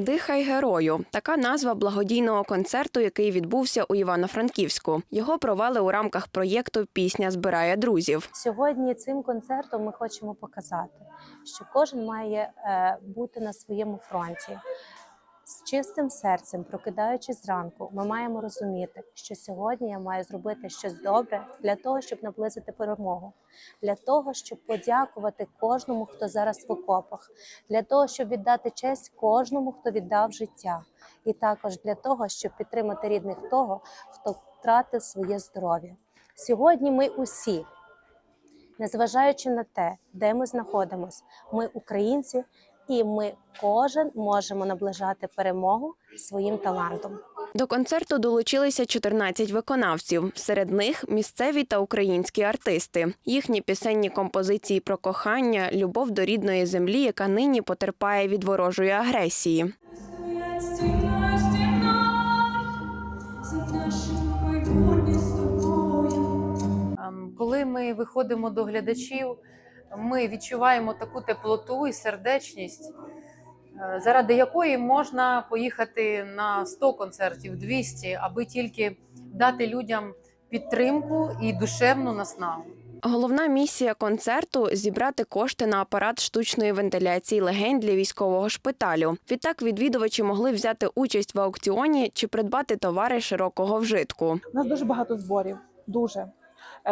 Дихай герою. Така назва благодійного концерту, який відбувся у Івано-Франківську. Його провели у рамках проєкту Пісня збирає друзів. Сьогодні цим концертом ми хочемо показати, що кожен має е, бути на своєму фронті. З чистим серцем, прокидаючись зранку, ми маємо розуміти, що сьогодні я маю зробити щось добре для того, щоб наблизити перемогу, для того, щоб подякувати кожному, хто зараз в окопах, для того, щоб віддати честь кожному, хто віддав життя, і також для того, щоб підтримати рідних того, хто втратив своє здоров'я. Сьогодні ми усі незважаючи на те, де ми знаходимося, ми українці, і ми кожен можемо наближати перемогу своїм талантом. До концерту долучилися 14 виконавців. Серед них місцеві та українські артисти. Їхні пісенні композиції про кохання, любов до рідної землі, яка нині потерпає від ворожої агресії. Ем, Коли ми виходимо до глядачів, ми відчуваємо таку теплоту і сердечність, е, заради якої можна поїхати на 100 концертів, 200, аби тільки дати людям підтримку і душевну наснагу. Головна місія концерту зібрати кошти на апарат штучної вентиляції легень для військового шпиталю. Відтак відвідувачі могли взяти участь в аукціоні чи придбати товари широкого вжитку. У нас дуже багато зборів, дуже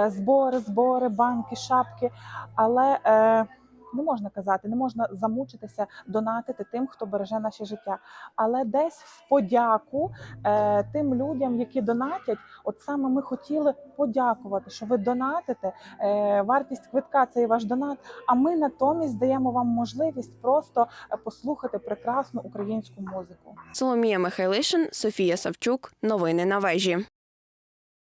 збори, збори, банки, шапки. Але е, не можна казати, не можна замучитися донатити тим, хто береже наше життя. Але десь в подяку е, тим людям, які донатять, от саме ми хотіли подякувати, що ви донатите. Е, вартість квитка це і ваш донат. А ми натомість даємо вам можливість просто е, послухати прекрасну українську музику. Соломія Михайлишин, Софія Савчук. Новини на вежі.